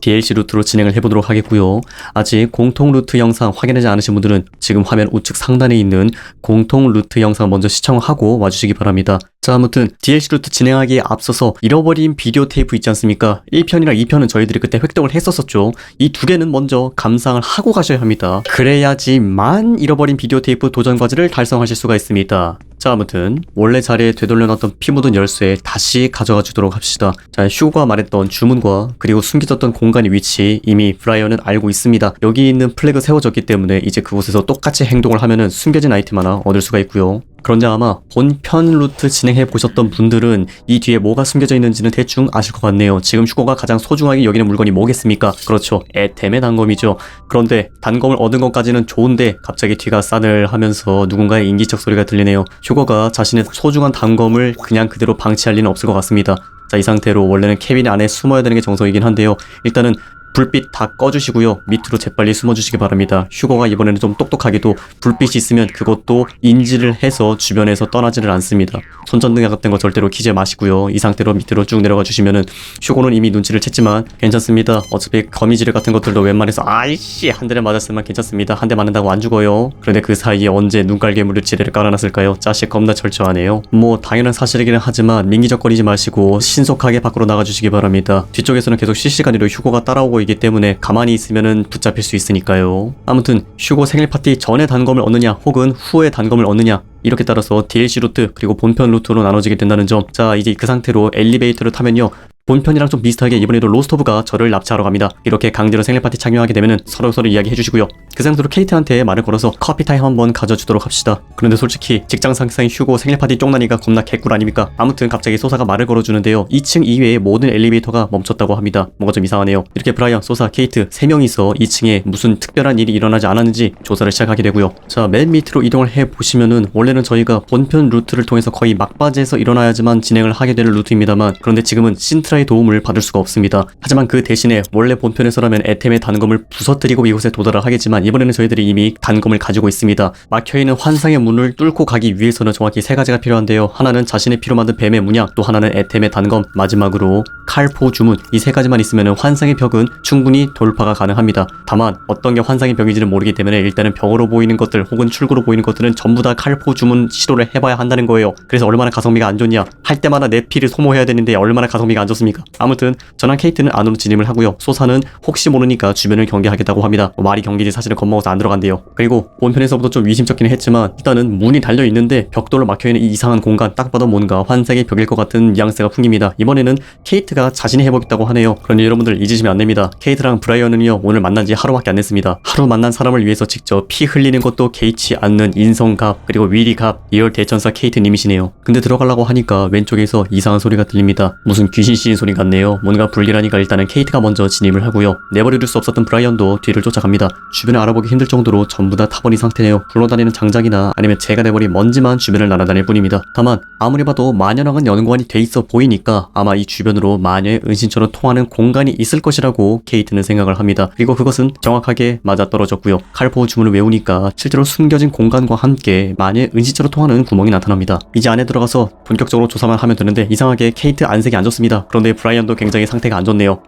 DLC 루트로 진행을 해보도록 하겠고요. 아직 공통 루트 영상 확인하지 않으신 분들은 지금 화면 우측 상단에 있는 공통 루트 영상 먼저 시청하고 와주시기 바랍니다. 자, 아무튼 DLC 루트 진행하기에 앞서서 잃어버린 비디오 테이프 있지 않습니까? 1편이랑 2편은 저희들이 그때 획득을 했었었죠. 이 두 개는 먼저 감상을 하고 가셔야 합니다. 그래야지만 잃어버린 비디오 테이프 도전 과제를 달성하실 수가 있습니다. 자, 아무튼 원래 자리에 되돌려놨던 피 묻은 열쇠 다시 가져가 주도록 합시다. 자, 슈가 말했던 주문과 그리고 숨겨졌던 공간의 위치 이미 브라이언은 알고 있습니다. 여기 있는 플래그 세워졌기 때문에 이제 그곳에서 똑같이 행동을 하면은 숨겨진 아이템 하나 얻을 수가 있고요. 그런데 아마 본편 루트 진행해 보셨던 분들은 이 뒤에 뭐가 숨겨져 있는지는 대충 아실 것 같네요. 지금 휴고가 가장 소중하게 여기는 물건이 뭐겠습니까? 그렇죠. 에템의 단검이죠. 그런데 단검을 얻은 것까지는 좋은데 갑자기 뒤가 싸늘하면서 누군가의 인기척 소리가 들리네요. 휴거가 자신의 소중한 단검을 그냥 그대로 방치할 리는 없을 것 같습니다. 자, 이 상태로 원래는 캐빈 안에 숨어야 되는 게 정석이긴 한데요. 일단은 불빛 다 꺼주시고요. 밑으로 재빨리 숨어주시기 바랍니다. 휴거가 이번에는 좀 똑똑하게도 불빛이 있으면 그것도 인지를 해서 주변에서 떠나지를 않습니다. 손전등 같은 거 절대로 키지 마시고요. 이 상태로 밑으로 쭉 내려가 주시면은 휴거는 이미 눈치를 챘지만 괜찮습니다. 어차피 거미줄 같은 것들도 웬만해서 아이씨 한 대를 맞았으면 괜찮습니다. 한 대 맞는다고 안 죽어요. 그런데 그 사이에 언제 눈깔개물을 지뢰를 깔아놨을까요? 자식 겁나 철저하네요. 뭐 당연한 사실이기는 하지만 민기적거리지 마시고 신속하게 밖으로 나가주시기 바랍니다. 뒤쪽에서는 계속 실시간으로 휴거가 따라오고 있기 때문에 가만히 있으면은 붙잡힐 수 있으니까요. 아무튼 휴고 생일 파티 전에 단검을 얻느냐 혹은 후에 단검을 얻느냐 이렇게 따라서 DLC 루트 그리고 본편 루트로 나눠지게 된다는 점. 자 이제 그 상태로 엘리베이터를 타면요. 본편이랑 좀 비슷하게 이번에도 로스토브가 저를 납치하러 갑니다. 이렇게 강제로 생일 파티 참여하게 되면은 서로 서로 이야기해 주시고요. 그 상태로 케이트한테 말을 걸어서 커피 타임 한번 가져주도록 합시다. 그런데 솔직히 직장 상사인 휴고 생일 파티 쫑나니가 겁나 개꿀 아닙니까? 아무튼 갑자기 소사가 말을 걸어주는데요. 2층 이외에 모든 엘리베이터가 멈췄다고 합니다. 뭔가 좀 이상하네요. 이렇게 브라이언, 소사, 케이트 세 명이서 2층에 무슨 특별한 일이 일어나지 않았는지 조사를 시작하게 되고요. 자, 맨 밑으로 이동을 해 보시면은 원래 는 저희가 본편 루트를 통해서 거의 막바지에서 일어나야지만 진행을 하게 되는 루트입니다만 그런데 지금은 신트라의 도움을 받을 수가 없습니다. 하지만 그 대신에 원래 본편에서라면 에템의 단검을 부서뜨리고 이곳에 도달을 하겠지만 이번에는 저희들이 이미 단검을 가지고 있습니다. 막혀있는 환상의 문을 뚫고 가기 위해서는 정확히 세 가지가 필요한데요. 하나는 자신의 피로 만든 뱀의 문약, 또 하나는 에템의 단검, 마지막으로 칼포 주문 이 세 가지만 있으면 환상의 벽은 충분히 돌파가 가능합니다. 다만 어떤 게 환상의 벽인지는 모르기 때문에 일단은 벽으로 보이는 것들 혹은 출구로 보이는 것들은 전부 다 칼포 주문 시도를 해봐야 한다는 거예요. 그래서 얼마나 가성비가 안 좋냐 할 때마다 내 피를 소모해야 되는데 얼마나 가성비가 안 좋습니까? 아무튼 저랑 케이트는 안으로 진입을 하고요. 소사는 혹시 모르니까 주변을 경계하겠다고 합니다. 뭐 말이 경계지 사실은 겁먹어서 안 들어간대요. 그리고 본편에서부터 좀 위심쩍기는 했지만 일단은 문이 달려 있는데 벽돌로 막혀있는 이 이상한 공간 딱 봐도 뭔가 환상의 벽일 것 같은 뉘앙스가 풍깁니다. 이번에는 케이트가 자신이 해보겠다고 하네요. 그러니 여러분들 잊으시면 안 됩니다. 케이트랑 브라이언은요 오늘 만난 지 하루밖에 안 됐습니다. 하루 만난 사람을 위해서 직접 피 흘리는 것도 개의치 않는 인성갑 그리고 위리 갑 이열 대천사 케이트님이시네요. 근데 들어가려고 하니까 왼쪽에서 이상한 소리가 들립니다. 무슨 귀신 씌인 소리 같네요. 뭔가 불길하니까 일단은 케이트가 먼저 진입을 하고요. 내버려둘 수 없었던 브라이언도 뒤를 쫓아갑니다. 주변에 알아보기 힘들 정도로 전부 다 타버린 상태네요. 굴러다니는 장작이나 아니면 제가 돼버린 먼지만 주변을 날아다닐 뿐입니다. 다만 아무리 봐도 마녀랑은 연관이 돼 있어 보이니까 아마 이 주변으로 마녀의 은신처럼 통하는 공간이 있을 것이라고 케이트는 생각을 합니다. 그리고 그것은 정확하게 맞아떨어졌고요. 칼포 주문을 외우니까 실제로 숨겨진 공간과 함께 마녀의 은신처로 통하는 구멍이 나타납니다. 이제 안에 들어가서 본격적으로 조사만 하면 되는데 이상하게 케이트 안색이 안 좋습니다. 그런데 브라이언도 굉장히 상태가 안 좋네요.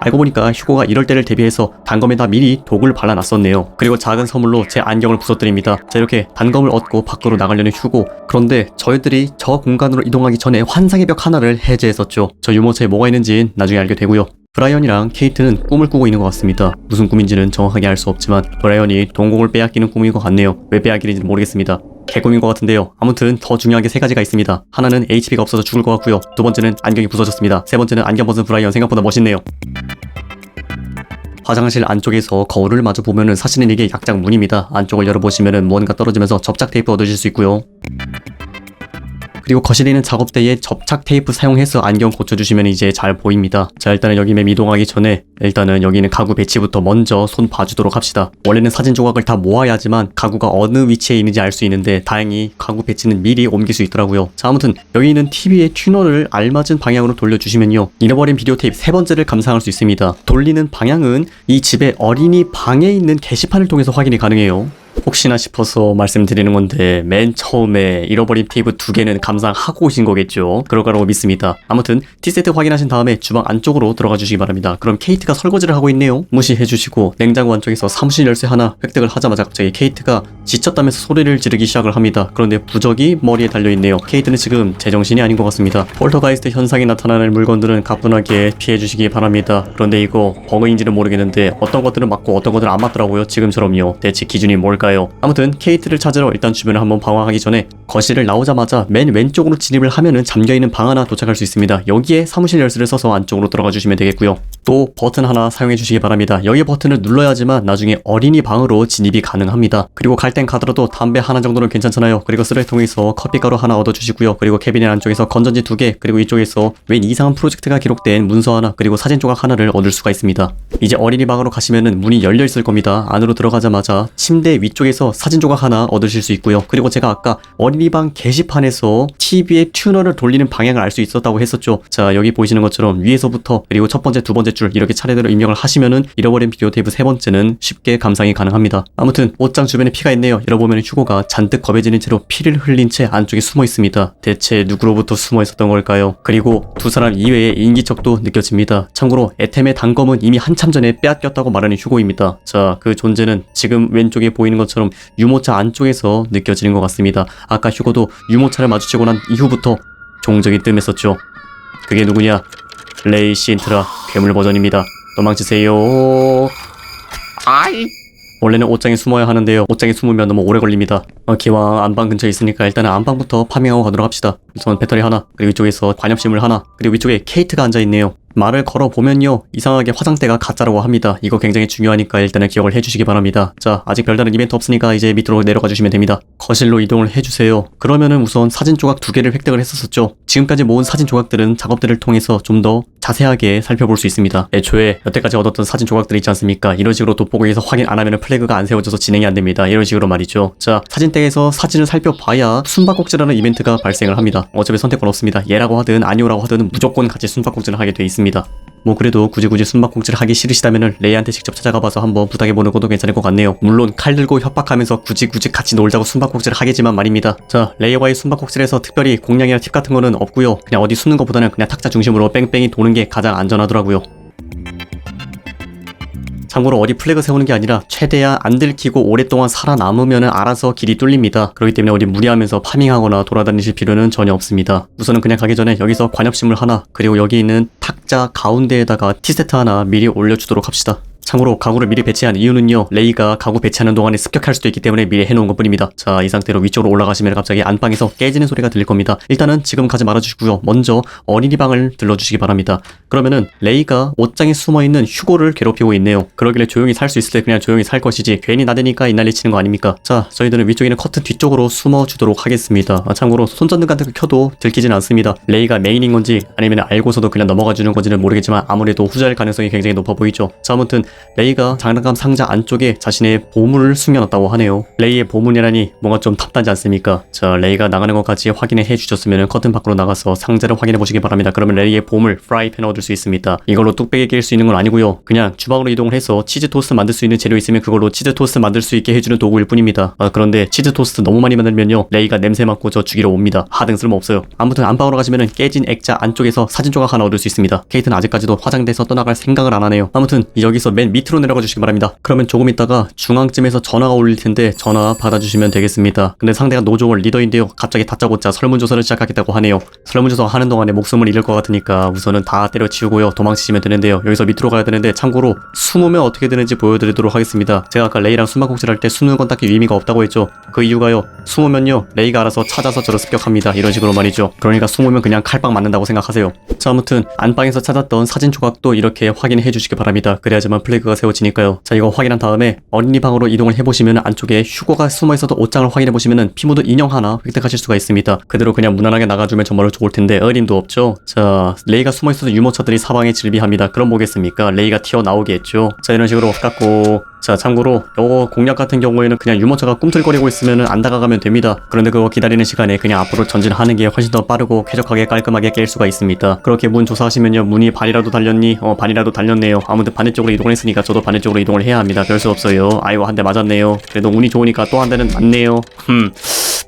알고 보니까 휴고가 이럴 때를 대비해서 단검에다 미리 독을 발라놨었네요. 그리고 작은 선물로 제 안경을 부서뜨립니다. 자 이렇게 단검을 얻고 밖으로 나가려는 휴고. 그런데 저희들이 저 공간으로 이동하기 전에 환상의 벽 하나를 해제했었죠. 저 유모차에 뭐가 있는지 나중에 알게 되고요. 브라이언이랑 케이트는 꿈을 꾸고 있는 것 같습니다. 무슨 꿈인지는 정확하게 알 수 없지만 브라이언이 동공을 빼앗기는 꿈인 것 같네요. 왜 빼앗기는지 모르겠습니다. 개꿈인 것 같은데요. 아무튼 더 중요한 게 세 가지가 있습니다. 하나는 HP가 없어서 죽을 것 같고요. 두 번째는 안경이 부서졌습니다. 세 번째는 안경 벗은 브라이언 생각보다 멋있네요. 화장실 안쪽에서 거울을 마주 보면은 사실은 이게 약장 문입니다. 안쪽을 열어보시면은 무언가 떨어지면서 접착 테이프 얻으실 수 있고요. 그리고 거실에 있는 작업대에 접착 테이프 사용해서 안경 고쳐주시면 이제 잘 보입니다. 자 일단은 여기 맵 이동하기 전에 일단은 여기 있는 가구 배치부터 먼저 손 봐주도록 합시다. 원래는 사진 조각을 다 모아야지만 가구가 어느 위치에 있는지 알 수 있는데 다행히 가구 배치는 미리 옮길 수 있더라고요. 자 아무튼 여기 있는 TV의 튜너를 알맞은 방향으로 돌려주시면요. 잃어버린 비디오 테이프 세 번째를 감상할 수 있습니다. 돌리는 방향은 이 집의 어린이 방에 있는 게시판을 통해서 확인이 가능해요. 혹시나 싶어서 말씀드리는 건데 맨 처음에 잃어버린 테이프 두 개는 감상하고 오신 거겠죠. 그럴 거라고 믿습니다. 아무튼 T세트 확인하신 다음에 주방 안쪽으로 들어가 주시기 바랍니다. 그럼 케이트가 설거지를 하고 있네요. 무시해 주시고 냉장고 안쪽에서 사무실 열쇠 하나 획득을 하자마자 갑자기 케이트가 지쳤다면서 소리를 지르기 시작을 합니다. 그런데 부적이 머리에 달려 있네요. 케이트는 지금 제정신이 아닌 것 같습니다. 폴터가이스트 현상이 나타나는 물건들은 가뿐하게 피해 주시기 바랍니다. 그런데 이거 버그인지는 모르겠는데 어떤 것들은 맞고 어떤 것들은 안 맞더라고요. 지금처럼요. 대체 기준이 뭘까 요? 아무튼 케이트를 찾으러 일단 주변을 한번 방황하기 전에 거실을 나오자마자 맨 왼쪽으로 진입을 하면은 잠겨있는 방 하나 도착할 수 있습니다. 여기에 사무실 열쇠를 써서 안쪽으로 들어가 주시면 되겠고요. 또 버튼 하나 사용해 주시기 바랍니다. 여기 버튼을 눌러야지만 나중에 어린이 방으로 진입이 가능합니다. 그리고 갈 땐 가더라도 담배 하나 정도는 괜찮잖아요. 그리고 쓰레기통에서 커피가루 하나 얻어 주시고요. 그리고 캐비넷 안쪽에서 건전지 두 개, 그리고 이쪽에서 웬 이상한 프로젝트가 기록된 문서 하나, 그리고 사진 조각 하나를 얻을 수가 있습니다. 이제 어린이 방으로 가시면은 문이 열려 있을 겁니다. 안으로 들어가자마자 침대 위쪽 에서 사진 조각 하나 얻으실 수 있고요. 그리고 제가 아까 어린이방 게시판에서 TV의 튜너를 돌리는 방향을 알 수 있었다고 했었죠. 자, 여기 보이시는 것처럼 위에서부터 그리고 첫 번째, 두 번째 줄 이렇게 차례대로 입력을 하시면은 잃어버린 비디오 테이프 세 번째는 쉽게 감상이 가능합니다. 아무튼 옷장 주변에 피가 있네요. 열어보면 휴고가 잔뜩 겁해지는 채로 피를 흘린 채 안쪽에 숨어 있습니다. 대체 누구로부터 숨어 있었던 걸까요? 그리고 두 사람 이외의 인기척도 느껴집니다. 참고로 에템의 단검은 이미 한참 전에 빼앗겼다고 말하는 휴고입니다. 자, 그 존재는 지금 왼쪽에 보이는 것처럼 유모차 안쪽에서 느껴지는 것 같습니다. 아까 휴고도 유모차를 마주치고 난 이후부터 종적이 뜸했었죠. 그게 누구냐? 레이 신트라 괴물 버전입니다. 도망치세요. 아이 원래는 옷장에 숨어야 하는데요. 옷장에 숨으면 너무 오래 걸립니다. 어, 기왕 안방 근처에 있으니까 일단은 안방부터 파밍하고 가도록 합시다. 우선 배터리 하나, 그리고 이쪽에서 관엽식물 하나, 그리고 이쪽에 케이트가 앉아있네요. 말을 걸어 보면요. 이상하게 화장대가 가짜라고 합니다. 이거 굉장히 중요하니까 일단은 기억을 해주시기 바랍니다. 자 아직 별다른 이벤트 없으니까 이제 밑으로 내려가 주시면 됩니다. 거실로 이동을 해주세요. 그러면은 우선 사진 조각 두 개를 획득을 했었었죠. 지금까지 모은 사진 조각들은 작업들을 통해서 좀 더 자세하게 살펴볼 수 있습니다. 애초에 여태까지 얻었던 사진 조각들이 있지 않습니까? 이런 식으로 돋보기에서 확인 안 하면은 플래그가 안 세워져서 진행이 안 됩니다. 이런 식으로 말이죠. 자 사진대에서 사진을 살펴봐야 숨바꼭질하는 이벤트가 발생을 합니다. 어차피 선택권 없습니다. 얘라고 하든 아니오라고 하든 무조건 같이 숨바꼭질을 하게 돼 있습니다 뭐 그래도 굳이 굳이 숨바꼭질을 하기 싫으시다면은 레이한테 직접 찾아가 봐서 한번 부탁해보는 것도 괜찮을 것 같네요. 물론 칼 들고 협박하면서 굳이 굳이 같이 놀자고 숨바꼭질을 하겠지만 말입니다. 자 레이와의 숨바꼭질에서 특별히 공략이나 팁 같은 거는 없고요. 그냥 어디 숨는 것보다는 그냥 탁자 중심으로 뺑뺑이 도는 게 가장 안전하더라고요. 참고로 어디 플래그 세우는 게 아니라 최대한 안 들키고 오랫동안 살아남으면 알아서 길이 뚫립니다. 그렇기 때문에 어디 무리하면서 파밍하거나 돌아다니실 필요는 전혀 없습니다. 우선은 그냥 가기 전에 여기서 관엽식물 하나 그리고 여기 있는 탁자 가운데에다가 티세트 하나 미리 올려주도록 합시다. 참고로 가구를 미리 배치한 이유는요. 레이가 가구 배치하는 동안에 습격할 수도 있기 때문에 미리 해놓은 것 뿐입니다. 자 이 상태로 위쪽으로 올라가시면 갑자기 안방에서 깨지는 소리가 들릴 겁니다. 일단은 지금 가지 말아주시고요. 먼저 어린이 방을 들러주시기 바랍니다. 그러면은 레이가 옷장에 숨어있는 휴고를 괴롭히고 있네요. 그러길래 조용히 살 수 있을 때 그냥 조용히 살 것이지 괜히 나대니까 이난리 치는 거 아닙니까? 자 저희들은 위쪽에 있는 커튼 뒤쪽으로 숨어주도록 하겠습니다. 아, 참고로 손전등 같은 거 켜도 들키진 않습니다. 레이가 메인인 건지 아니면 알고서도 그냥 넘어가 주는 건지는 모르겠지만 아무래도 후자일 가능성이 굉장히 높아 보이죠. 자 아무튼 레이가 장난감 상자 안쪽에 자신의 보물을 숨겨놨다고 하네요. 레이의 보물이라니 뭔가 좀 탑단지 않습니까? 자, 레이가 나가는 것까지 확인해 주셨으면 커튼 밖으로 나가서 상자를 확인해 보시기 바랍니다. 그러면 레이의 보물 프라이팬 얻을 수 있습니다. 이걸로 뚝배기 낄 수 있는 건 아니고요. 그냥 주방으로 이동을 해서 치즈 토스트 만들 수 있는 재료 있으면 그걸로 치즈 토스트 만들 수 있게 해주는 도구일 뿐입니다. 아, 그런데 치즈 토스트 너무 많이 만들면요. 레이가 냄새 맡고 저 죽이러 옵니다. 하등 쓸모없어요. 아무튼 안방으로 가시면은 깨진 액자 안쪽에서 사진 조각 하나 얻을 수 있습니다. 케이트는 아직까지도 화장대에서 떠나갈 생각을 안 하네요. 아무튼 여기서 맨 밑으로 내려가 주시기 바랍니다. 그러면 조금 있다가 중앙쯤에서 전화가 울릴 텐데 전화 받아주시면 되겠습니다. 근데 상대가 노종월 리더인데요. 갑자기 다짜고짜 설문조사를 시작하겠다고 하네요. 설문조사 하는 동안에 목숨을 잃을 것 같으니까 우선은 다 때려치우고요. 도망치시면 되는데요. 여기서 밑으로 가야 되는데 참고로 숨으면 어떻게 되는지 보여드리도록 하겠습니다. 제가 아까 레이랑 숨바꼭질 할 때 숨는 건 딱히 의미가 없다고 했죠. 그 이유가요. 숨으면요. 레이가 알아서 찾아서 저를 습격합니다. 이런 식으로 말이죠. 그러니까 숨으면 그냥 칼빵 맞는다고 생각하세요. 자 아무튼 안방에서 찾았던 사진 조각도 이렇게 확인해 주시기 바랍니다. 그래야지만 플래그가 세워지니까요. 자 이거 확인한 다음에 어린이 방으로 이동을 해보시면 안쪽에 휴고가 숨어있어도 옷장을 확인해보시면 피무드 인형 하나 획득하실 수가 있습니다. 그대로 그냥 무난하게 나가주면 정말로 좋을 텐데 어림도 없죠. 자 레이가 숨어있어도 유모차들이 사방에 질비합니다. 그럼 뭐겠습니까? 레이가 튀어나오겠죠. 자 이런 식으로 깎고 자 참고로 요거 공략 같은 경우에는 그냥 유모차가 꿈틀거리고 있으면 안 다가가면 됩니다. 그런데 그거 기다리는 시간에 그냥 앞으로 전진하는 게 훨씬 더 빠르고 쾌적하게 깔끔하게 깰 수가 있습니다. 그렇게 문 조사하시면요. 문이 반이라도 달렸니? 어 반이라도 달렸네요. 아무튼 반대 쪽으로 이동을 했으니까 저도 반대 쪽으로 이동을 해야 합니다. 별 수 없어요. 아이고 한대 맞았네요. 그래도 운이 좋으니까 또 한 대는 맞네요. 흠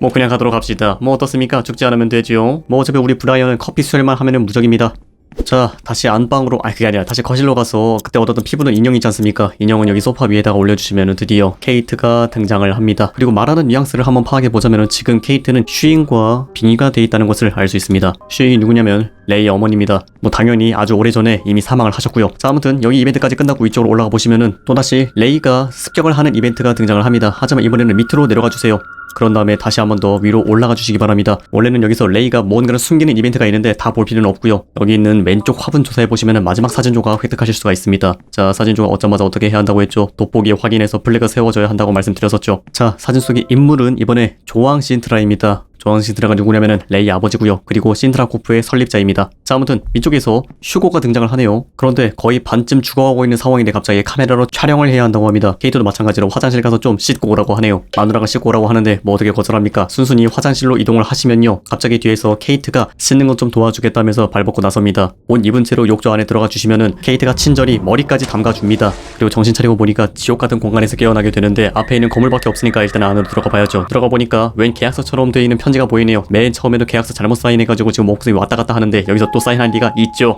뭐 그냥 가도록 합시다. 뭐 어떻습니까? 죽지 않으면 되죠 뭐 어차피 우리 브라이언은 커피 수혈만 하면은 무적입니다 자 다시 안방으로 아니 그게 아니라 다시 거실로 가서 그때 얻었던 피부는 인형 있지 않습니까? 인형은 여기 소파 위에다가 올려주시면 드디어 케이트가 등장을 합니다. 그리고 말하는 뉘앙스를 한번 파악해보자면 지금 케이트는 슈인과 빙의가 돼 있다는 것을 알 수 있습니다. 슈인이 누구냐면 레이의 어머니입니다. 뭐 당연히 아주 오래전에 이미 사망을 하셨고요. 자 아무튼 여기 이벤트까지 끝나고 이쪽으로 올라가 보시면은 또다시 레이가 습격을 하는 이벤트가 등장을 합니다. 하지만 이번에는 밑으로 내려가 주세요 그런 다음에 다시 한번 더 위로 올라가 주시기 바랍니다. 원래는 여기서 레이가 뭔가를 숨기는 이벤트가 있는데 다 볼 필요는 없고요. 여기 있는 왼쪽 화분 조사해 보시면 마지막 사진 조각 획득하실 수가 있습니다. 자 사진 조각 얻자마자 어떻게 해야 한다고 했죠? 돋보기에 확인해서 플래그 세워줘야 한다고 말씀드렸었죠. 자 사진 속의 인물은 이번에 조앙 신트라입니다. 조항 신트라가 누구냐면은 레이 아버지고요. 그리고 신트라 코프의 설립자입니다. 자 아무튼 이쪽에서 슈고가 등장을 하네요. 그런데 거의 반쯤 죽어가고 있는 상황인데 갑자기 카메라로 촬영을 해야 한다고 합니다. 케이트도 마찬가지로 화장실 가서 좀 씻고 오라고 하네요. 마누라가 씻고 오라고 하는데 뭐 어떻게 거절합니까? 순순히 화장실로 이동을 하시면요. 갑자기 뒤에서 케이트가 씻는 것 좀 도와주겠다면서 발벗고 나섭니다. 옷 입은 채로 욕조 안에 들어가 주시면은 케이트가 친절히 머리까지 담가줍니다. 그리고 정신 차리고 보니까 지옥 같은 공간에서 깨어나게 되는데 앞에 있는 건물밖에 없으니까 일단 안으로 들어가 봐야죠. 들어가 보니까 웬 계약서처럼 돼 있는 편 지가 보이네요. 맨 처음에도 계약서 잘못 사인해가지고 지금 목숨이 왔다 갔다 하는데 여기서 또 사인할 리가 있죠.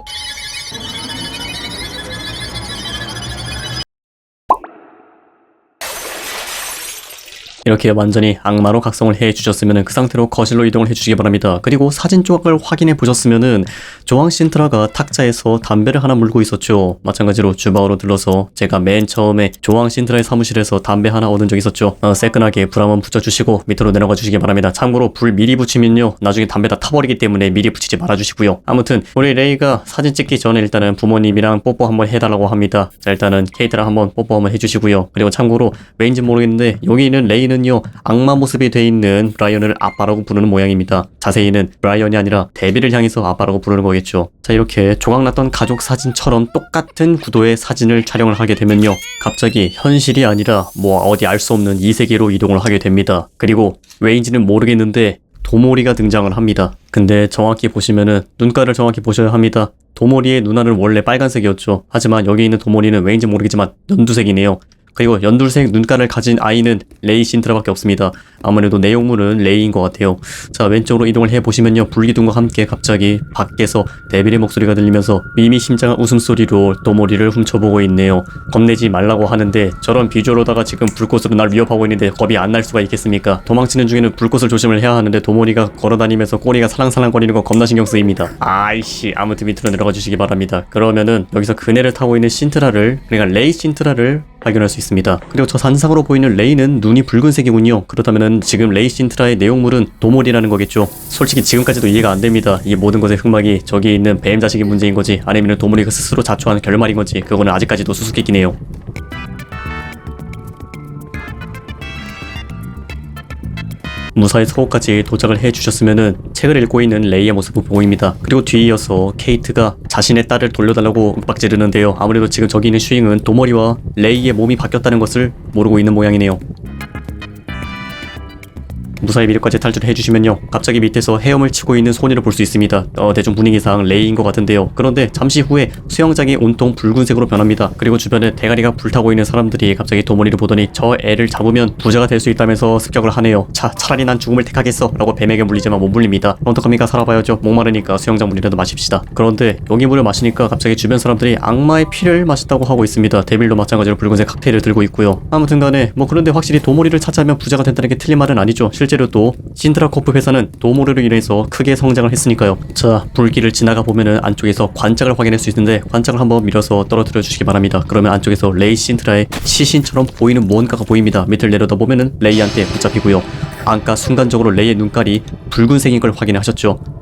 이렇게 완전히 악마로 각성을 해 주셨으면 그 상태로 거실로 이동을 해 주시기 바랍니다. 그리고 사진 조각을 확인해 보셨으면은 조항 신트라가 탁자에서 담배를 하나 물고 있었죠. 마찬가지로 주방으로 들러서 제가 맨 처음에 조항 신트라의 사무실에서 담배 하나 얻은 적 있었죠. 어, 새끈하게 불 한번 붙여주시고 밑으로 내려가 주시기 바랍니다. 참고로 불 미리 붙이면요 나중에 담배 다 타버리기 때문에 미리 붙이지 말아 주시고요. 아무튼 우리 레이가 사진 찍기 전에 일단은 부모님이랑 뽀뽀 한번 해달라고 합니다. 자 일단은 케이트랑 한번 뽀뽀 한번 해주시고요. 그리고 참고로 왜인지 모르겠는데 여기 있는 레이는 요 악마 모습이 돼 있는 브라이언을 아빠라고 부르는 모양입니다. 자세히는 브라이언이 아니라 데뷔를 향해서 아빠라고 부르는 거겠죠. 자 이렇게 조각났던 가족 사진처럼 똑같은 구도의 사진을 촬영을 하게 되면요. 갑자기 현실이 아니라 뭐 어디 알 수 없는 이 세계로 이동을 하게 됩니다. 그리고 왜인지는 모르겠는데 도모리가 등장을 합니다. 근데 정확히 보시면은 눈가를 정확히 보셔야 합니다. 도모리의 눈알은 원래 빨간색이었죠. 하지만 여기 있는 도모리는 왜인지 모르겠지만 연두색이네요. 그리고 연두색 눈가를 가진 아이는 레이 신트라밖에 없습니다. 아무래도 내용물은 레이인 것 같아요. 자 왼쪽으로 이동을 해보시면요. 불기둥과 함께 갑자기 밖에서 데빌의 목소리가 들리면서 미미심장한 웃음소리로 도모리를 훔쳐보고 있네요. 겁내지 말라고 하는데 저런 비주얼로다가 지금 불꽃으로 날 위협하고 있는데 겁이 안 날 수가 있겠습니까? 도망치는 중에는 불꽃을 조심을 해야 하는데 도모리가 걸어다니면서 꼬리가 살랑살랑거리는 거 겁나 신경 쓰입니다. 아이씨 아무튼 밑으로 내려가 주시기 바랍니다. 그러면은 여기서 그네를 타고 있는 신트라를 그러니까 레이 신트라를 발견할 수 있습니다. 그리고 저 산상으로 보이는 레이는 눈이 붉은색이군요. 그렇다면 지금 레이 신트라의 내용물은 도몰이라는 거겠죠. 솔직히 지금까지도 이해가 안 됩니다. 이 모든 것의 흑막이 저기 있는 뱀 자식의 문제인 거지 아니면 도몰이가 스스로 자초한 결말인 건지 그거는 아직까지도 수수께끼네요. 무사히 서울까지 도착을 해주셨으면은 책을 읽고 있는 레이의 모습을 보입니다. 그리고 뒤에 이어서 케이트가 자신의 딸을 돌려달라고 윽박지르는데요. 아무래도 지금 저기 있는 슈잉은 도머리와 레이의 몸이 바뀌었다는 것을 모르고 있는 모양이네요. 무사히 미래까지 탈출해 주시면요. 갑자기 밑에서 헤엄을 치고 있는 소녀를 볼 수 있습니다. 어, 대충 분위기상 레이인 것 같은데요. 그런데 잠시 후에 수영장이 온통 붉은색으로 변합니다. 그리고 주변에 대가리가 불타고 있는 사람들이 갑자기 도머리를 보더니 저 애를 잡으면 부자가 될 수 있다면서 습격을 하네요. 차, 차라리 난 죽음을 택하겠어. 라고 뱀에게 물리지만 못 물립니다. 어떡합니까? 살아봐야죠. 목마르니까 수영장 물이라도 마십시다. 그런데 여기 물을 마시니까 갑자기 주변 사람들이 악마의 피를 마신다고 하고 있습니다. 데빌도 마찬가지로 붉은색 칵테일을 들고 있고요. 아무튼 간에 뭐 그런데 확실히 도머리를 찾아면 부자가 된다는 게 틀린 말은 아니죠. 실제 로 또 신드라코프 회사는 도모르로 인해서 크게 성장을 했으니까요. 자, 불길을 지나가 보면은 안쪽에서 관짝을 확인할 수 있는데 관짝을 한번 밀어서 떨어뜨려 주시기 바랍니다. 그러면 안쪽에서 레이 신트라의 시신처럼 보이는 무언가가 보입니다. 밑을 내려다 보면은 레이한테 붙잡히고요. 안가 순간적으로 레이의 눈깔이 붉은색인 걸 확인하셨죠.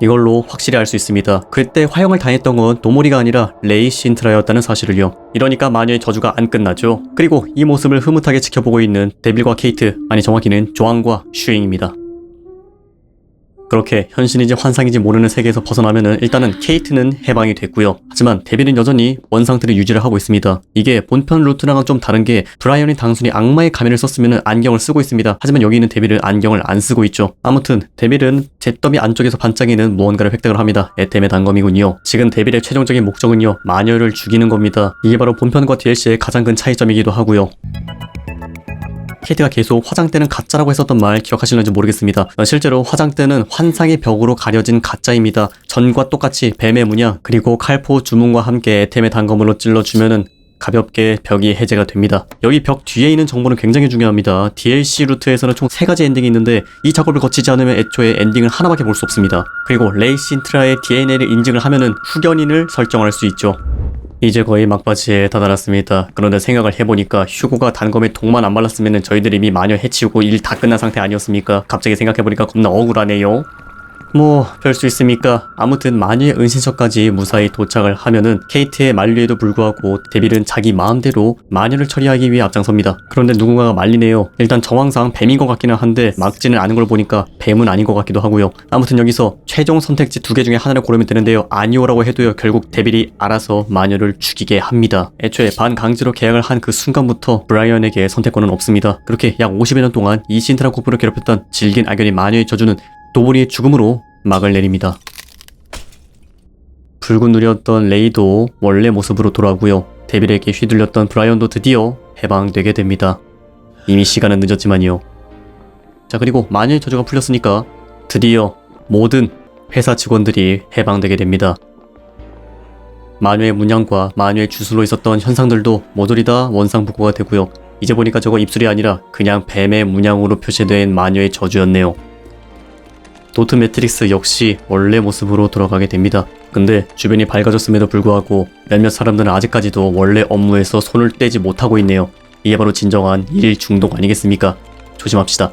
이걸로 확실히 알 수 있습니다. 그때 화형을 당했던 건 도모리가 아니라 레이 신트라였다는 사실을요. 이러니까 마녀의 저주가 안 끝나죠. 그리고 이 모습을 흐뭇하게 지켜보고 있는 데빌과 케이트, 아니 정확히는 조항과 슈잉입니다. 그렇게 현실인지 환상인지 모르는 세계에서 벗어나면은 일단은 케이트는 해방이 됐고요. 하지만 데빌은 여전히 원 상태를 유지를 하고 있습니다. 이게 본편 루트랑은 좀 다른 게 브라이언이 단순히 악마의 가면을 썼으면 안경을 쓰고 있습니다. 하지만 여기 있는 데빌은 안경을 안 쓰고 있죠. 아무튼 데빌은 잿더미 안쪽에서 반짝이는 무언가를 획득을 합니다. 에템의 단검이군요. 지금 데빌의 최종적인 목적은요. 마녀를 죽이는 겁니다. 이게 바로 본편과 DLC의 가장 큰 차이점이기도 하고요. 케이트가 계속 화장대는 가짜라고 했었던 말 기억하시는지 모르겠습니다. 어, 실제로 화장대는 환상의 벽으로 가려진 가짜입니다. 전과 똑같이 뱀의 문양 그리고 칼포 주문과 함께 에템의 단검으로 찔러주면은 가볍게 벽이 해제가 됩니다. 여기 벽 뒤에 있는 정보는 굉장히 중요합니다. DLC 루트에서는 총 3가지 엔딩이 있는데 이 작업을 거치지 않으면 애초에 엔딩을 하나밖에 볼 수 없습니다. 그리고 레이 신트라의 DNA를 인증을 하면은 후견인을 설정할 수 있죠. 이제 거의 막바지에 다다랐습니다. 그런데 생각을 해보니까 휴고가 단검에 독만 안 발랐으면 저희들이 이미 마녀 해치우고 일 다 끝난 상태 아니었습니까? 갑자기 생각해보니까 겁나 억울하네요. 뭐, 별 수 있습니까? 아무튼 마녀의 은신처까지 무사히 도착을 하면은 케이트의 만류에도 불구하고 데빌은 자기 마음대로 마녀를 처리하기 위해 앞장섭니다. 그런데 누군가가 말리네요. 일단 정황상 뱀인 것 같기는 한데 막지는 않은 걸 보니까 뱀은 아닌 것 같기도 하고요. 아무튼 여기서 최종 선택지 두 개 중에 하나를 고르면 되는데요. 아니오라고 해도요. 결국 데빌이 알아서 마녀를 죽이게 합니다. 애초에 반강제로 계약을 한 그 순간부터 브라이언에게 선택권은 없습니다. 그렇게 약 50여 년 동안 이 신트라 코프를 괴롭혔던 질긴 악연이 마녀의 저주는 도보리의 죽음으로 막을 내립니다. 붉은 눈이었던 레이도 원래 모습으로 돌아오고요. 데빌에게 휘둘렸던 브라이언도 드디어 해방되게 됩니다. 이미 시간은 늦었지만요. 자 그리고 마녀의 저주가 풀렸으니까 드디어 모든 회사 직원들이 해방되게 됩니다. 마녀의 문양과 마녀의 주술로 있었던 현상들도 모조리 다 원상복구가 되고요. 이제 보니까 저거 입술이 아니라 그냥 뱀의 문양으로 표시된 마녀의 저주였네요. 도트 매트릭스 역시 원래 모습으로 돌아가게 됩니다. 근데 주변이 밝아졌음에도 불구하고 몇몇 사람들은 아직까지도 원래 업무에서 손을 떼지 못하고 있네요. 이게 바로 진정한 일 중독 아니겠습니까? 조심합시다.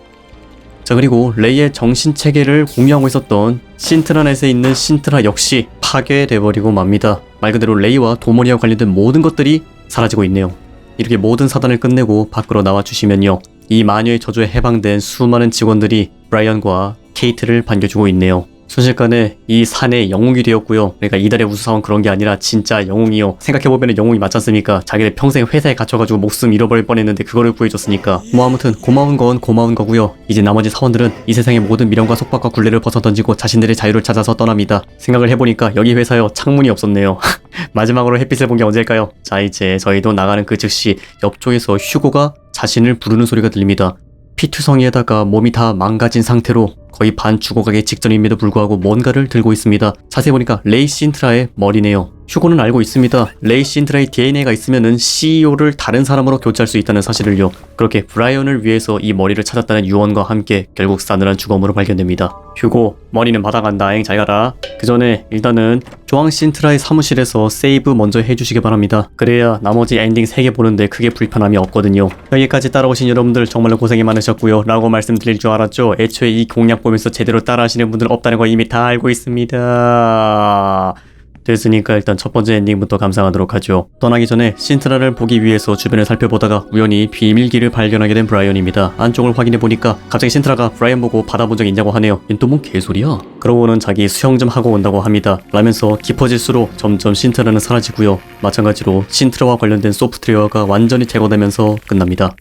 자 그리고 레이의 정신 체계를 공유하고 있었던 신트라넷에 있는 신트라 역시 파괴돼 버리고 맙니다. 말 그대로 레이와 도머리와 관련된 모든 것들이 사라지고 있네요. 이렇게 모든 사단을 끝내고 밖으로 나와 주시면요. 이 마녀의 저주에 해방된 수많은 직원들이 브라이언과 케이트를 반겨주고 있네요. 순식간에 이 산의 영웅이 되었고요. 그러니까 이달의 우수사원 그런 게 아니라 진짜 영웅이요. 생각해보면 영웅이 맞지 않습니까? 자기들 평생 회사에 갇혀가지고 목숨 잃어버릴 뻔했는데 그거를 구해줬으니까. 뭐 아무튼 고마운 건 고마운 거고요. 이제 나머지 사원들은 이 세상의 모든 미련과 속박과 굴레를 벗어던지고 자신들의 자유를 찾아서 떠납니다. 생각을 해보니까 여기 회사요 창문이 없었네요. 마지막으로 햇빛을 본 게 언제일까요? 자 이제 저희도 나가는 그 즉시 옆쪽에서 휴고가 자신을 부르는 소리가 들립니다. 피투성이에다가 몸이 다 망가진 상태로 거의 반 죽어가기 직전임에도 불구하고 뭔가를 들고 있습니다. 자세히 보니까 레이 신트라의 머리네요. 휴고는 알고 있습니다. 레이 신트라의 DNA가 있으면은 CEO를 다른 사람으로 교체할 수 있다는 사실을요. 그렇게 브라이언을 위해서 이 머리를 찾았다는 유언과 함께 결국 싸늘한 주검으로 발견됩니다. 휴고, 머리는 받아간다잉 잘 가라. 그 전에 일단은 조항 신트라의 사무실에서 세이브 먼저 해주시기 바랍니다. 그래야 나머지 엔딩 3개 보는데 크게 불편함이 없거든요. 여기까지 따라오신 여러분들 정말로 고생이 많으셨고요. 라고 말씀드릴 줄 알았죠. 애초에 이 공략 보면서 제대로 따라하시는 분들은 없다는 거 이미 다 알고 있습니다. 됐으니까 일단 첫 번째 엔딩부터 감상하도록 하죠. 떠나기 전에 신트라를 보기 위해서 주변을 살펴보다가 우연히 비밀기를 발견하게 된 브라이언입니다. 안쪽을 확인해 보니까 갑자기 신트라가 브라이언 보고 받아본 적 있냐고 하네요. 얜또뭔 개소리야? 그러고는 자기 수영 좀 하고 온다고 합니다. 라면서 깊어질수록 점점 신트라는 사라지고요. 마찬가지로 신트라와 관련된 소프트웨어가 완전히 제거되면서 끝납니다.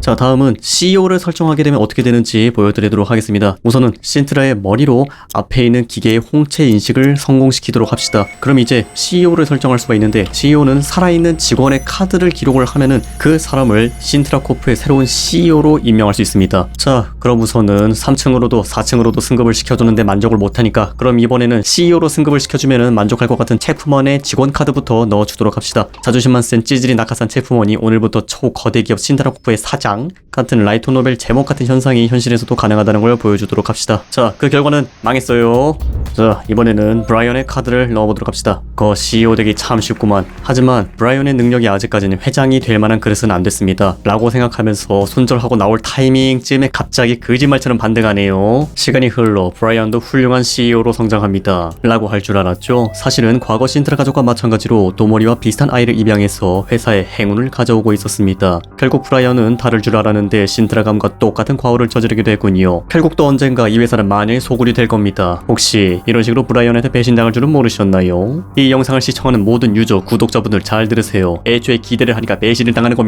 자 다음은 CEO를 설정하게 되면 어떻게 되는지 보여드리도록 하겠습니다. 우선은 신트라의 머리로 앞에 있는 기계의 홍채 인식을 성공시키도록 합시다. 그럼 이제 CEO를 설정할 수가 있는데 CEO는 살아있는 직원의 카드를 기록을 하면은 그 사람을 신트라 코프의 새로운 CEO로 임명할 수 있습니다. 자 그럼 우선은 3층으로도 4층으로도 승급을 시켜주는데 만족을 못하니까 그럼 이번에는 CEO로 승급을 시켜주면은 만족할 것 같은 체프먼의 직원 카드부터 넣어주도록 합시다. 자존심만 센 찌질이 낙하산 체프먼이 오늘부터 초거대 기업 신트라 코프의 사장 같은 라이트 노벨 제목 같은 현상이 현실에서도 가능하다는 걸 보여주도록 합시다. 자, 그 결과는 망했어요. 자, 이번에는 브라이언의 카드를 넣어보도록 합시다. 거 CEO 되기 참 쉽구만. 하지만 브라이언의 능력이 아직까지는 회장이 될 만한 그릇은 안 됐습니다. 라고 생각하면서 손절하고 나올 타이밍쯤에 갑자기 거짓말처럼 반등하네요. 시간이 흘러 브라이언도 훌륭한 CEO로 성장합니다. 라고 할 줄 알았죠? 사실은 과거 신트라 가족과 마찬가지로 도모리와 비슷한 아이를 입양해서 회사에 행운을 가져오고 있었습니다. 결국 브라이언은 다를 줄 알았는데 신트라감과 똑같은 과오를 저지르게 됐군요. 결국 또 언젠가 이 회사는 만일 소굴이 될 겁니다. 혹시 이런 식으로 브라이언한테 배신당할 줄은 모르셨나요? 이 영상을 시청하는 모든 유저, 구독자분들 잘 들으세요. 애초에 기대를 하니까 배신을 당하는 겁니다.